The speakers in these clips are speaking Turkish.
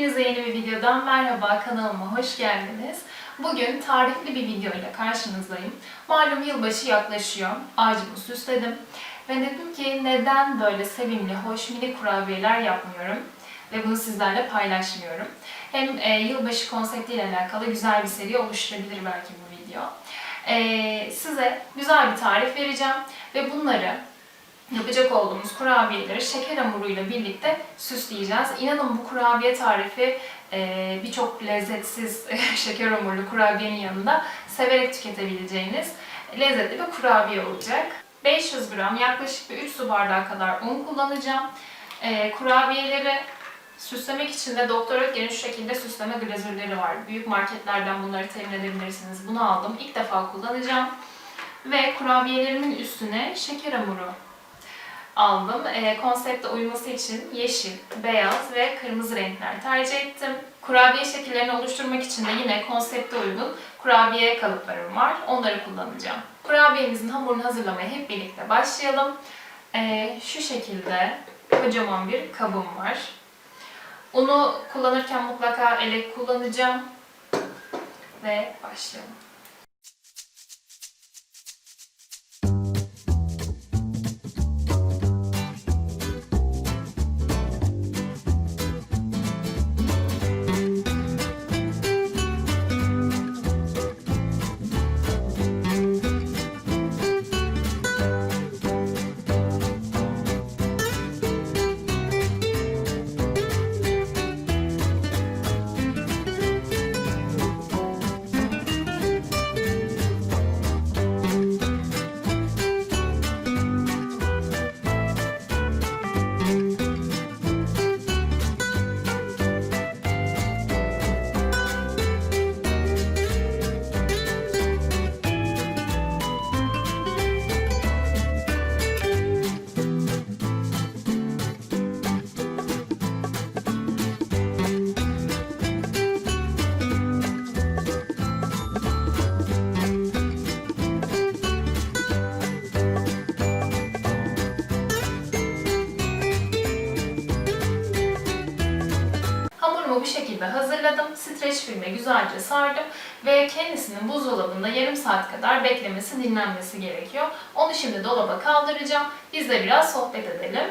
Hepinize yeni bir videodan merhaba, kanalıma hoş geldiniz. Bugün tarifli bir video ile karşınızdayım. Malum yılbaşı yaklaşıyor, ağacımı süsledim. Ve dedim ki neden böyle sevimli, hoş mini kurabiyeler yapmıyorum ve bunu sizlerle paylaşmıyorum. Hem e, yılbaşı konseptiyle alakalı güzel bir seri oluşturabilir belki bu video. E, size güzel bir tarif vereceğim ve bunları yapacak olduğumuz kurabiyeleri şeker hamuruyla birlikte süsleyeceğiz. İnanın bu kurabiye tarifi e, birçok lezzetsiz şeker hamurlu kurabiyenin yanında severek tüketebileceğiniz lezzetli bir kurabiye olacak. 500 gram yaklaşık bir 3 su bardağı kadar un kullanacağım. E, kurabiyeleri süslemek için de Doktor Ötker'in şu şekilde süsleme glazürleri var. Büyük marketlerden bunları temin edebilirsiniz. Bunu aldım. İlk defa kullanacağım. Ve kurabiyelerimin üstüne şeker hamuru aldım. E, konsepte uyması için yeşil, beyaz ve kırmızı renkler tercih ettim. Kurabiye şekillerini oluşturmak için de yine konsepte uygun kurabiye kalıplarım var. Onları kullanacağım. Kurabiyemizin hamurunu hazırlamaya hep birlikte başlayalım. E, şu şekilde kocaman bir kabım var. Unu kullanırken mutlaka elek kullanacağım. Ve başlayalım. Şekilde hazırladım. Streç filme güzelce sardım ve kendisinin buzdolabında yarım saat kadar beklemesi, dinlenmesi gerekiyor. Onu şimdi dolaba kaldıracağım. Biz de biraz sohbet edelim.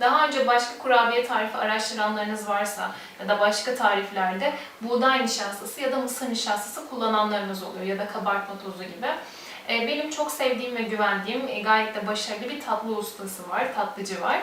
Daha önce başka kurabiye tarifi araştıranlarınız varsa ya da başka tariflerde buğday nişastası ya da mısır nişastası kullananlarınız oluyor ya da kabartma tozu gibi. Ee, Benim çok sevdiğim ve güvendiğim e, gayet de başarılı bir tatlı ustası var, tatlıcı var.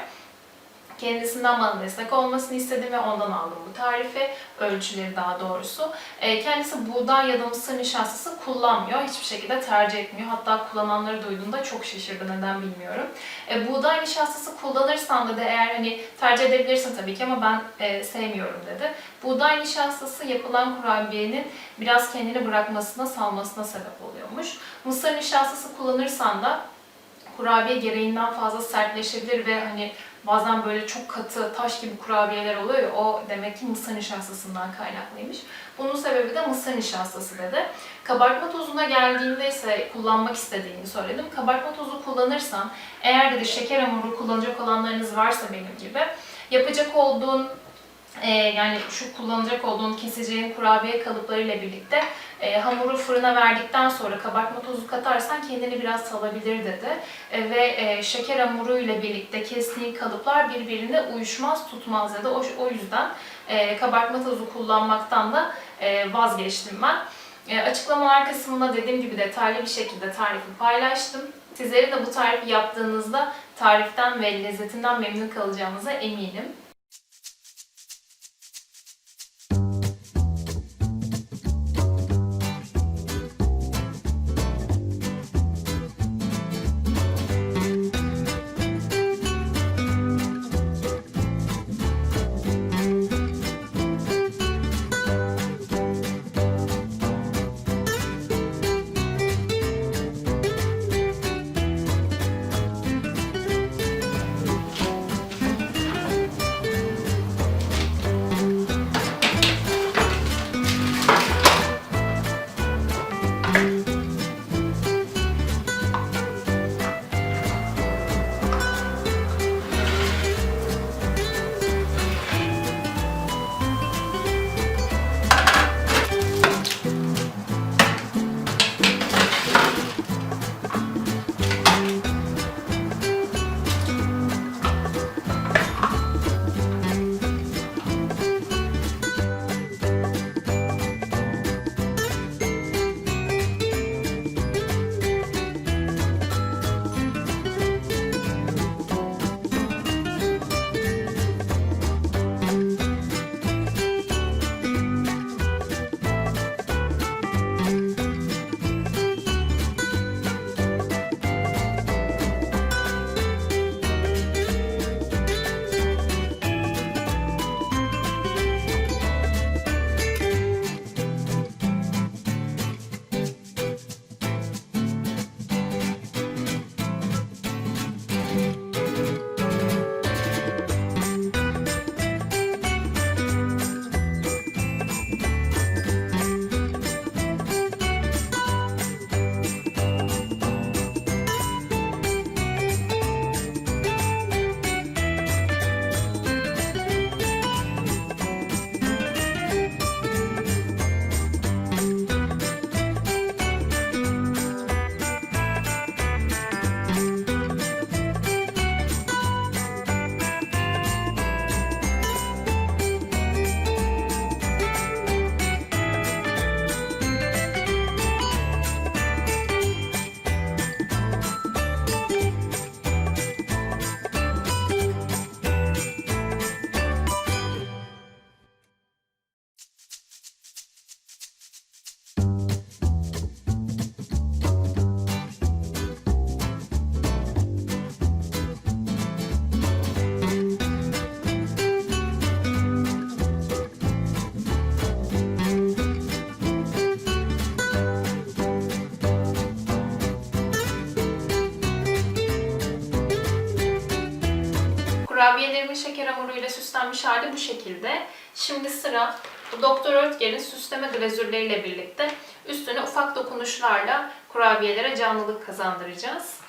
Kendisinden bana destek olmasını istedim ve ondan aldım bu tarifi, ölçüleri daha doğrusu. Ee, Kendisi buğday ya da mısır nişastası kullanmıyor, hiçbir şekilde tercih etmiyor. Hatta kullananları duyduğumda çok şaşırdı, neden bilmiyorum. E, buğday nişastası kullanırsan da eğer hani tercih edebilirsin tabii ki ama ben e, sevmiyorum dedi. Buğday nişastası yapılan kurabiyenin biraz kendini bırakmasına, salmasına sebep oluyormuş. Mısır nişastası kullanırsan da kurabiye gereğinden fazla sertleşebilir ve hani bazen böyle çok katı taş gibi kurabiyeler oluyor ya o demek ki mısır nişastasından kaynaklıymış. Bunun sebebi de mısır nişastası dedi. Kabartma tozuna geldiğinde ise kullanmak istediğini söyledim. Kabartma tozu kullanırsan eğer dedi şeker hamuru kullanacak olanlarınız varsa benim gibi yapacak olduğun e, yani şu kullanacak olduğun keseceğin kurabiye kalıplarıyla birlikte e, hamuru fırına verdikten sonra kabartma tozu katarsan kendini biraz salabilir dedi. E, ve e, şeker hamuru ile birlikte kestiğin kalıplar birbirine uyuşmaz, tutmaz da o, o yüzden e, kabartma tozu kullanmaktan da e, vazgeçtim ben. E, açıklamalar kısmında dediğim gibi detaylı bir şekilde tarifi paylaştım. Sizlerin de bu tarifi yaptığınızda tariften ve lezzetinden memnun kalacağınıza eminim. Süslenmiş hali bu şekilde. Şimdi sıra Doktor Oetker'in süsleme glazürleriyle birlikte üstüne ufak dokunuşlarla kurabiyelere canlılık kazandıracağız.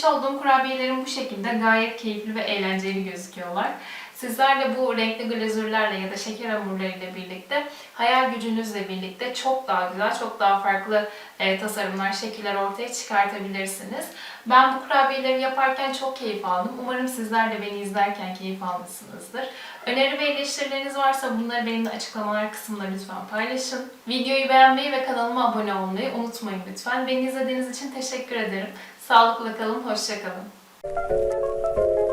Süslemiş olduğum kurabiyelerim bu şekilde gayet keyifli ve eğlenceli gözüküyorlar. Sizler de bu renkli glazürlerle ya da şeker hamurlarıyla birlikte hayal gücünüzle birlikte çok daha güzel, çok daha farklı e, tasarımlar, şekiller ortaya çıkartabilirsiniz. Ben bu kurabiyeleri yaparken çok keyif aldım. Umarım sizler de beni izlerken keyif almışsınızdır. Öneri ve eleştirileriniz varsa bunları benimle açıklamalar kısmında lütfen paylaşın. Videoyu beğenmeyi ve kanalıma abone olmayı unutmayın lütfen. Beni izlediğiniz için teşekkür ederim. Sağlıkla kalın, hoşça kalın.